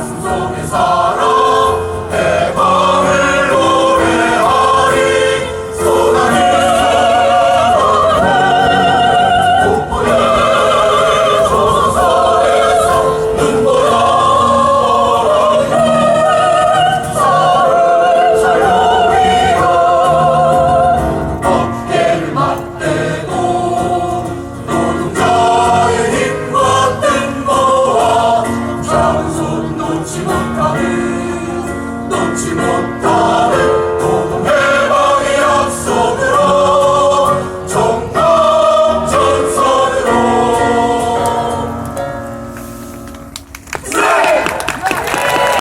as long as our own. 놓지 못하는 놓지 못하는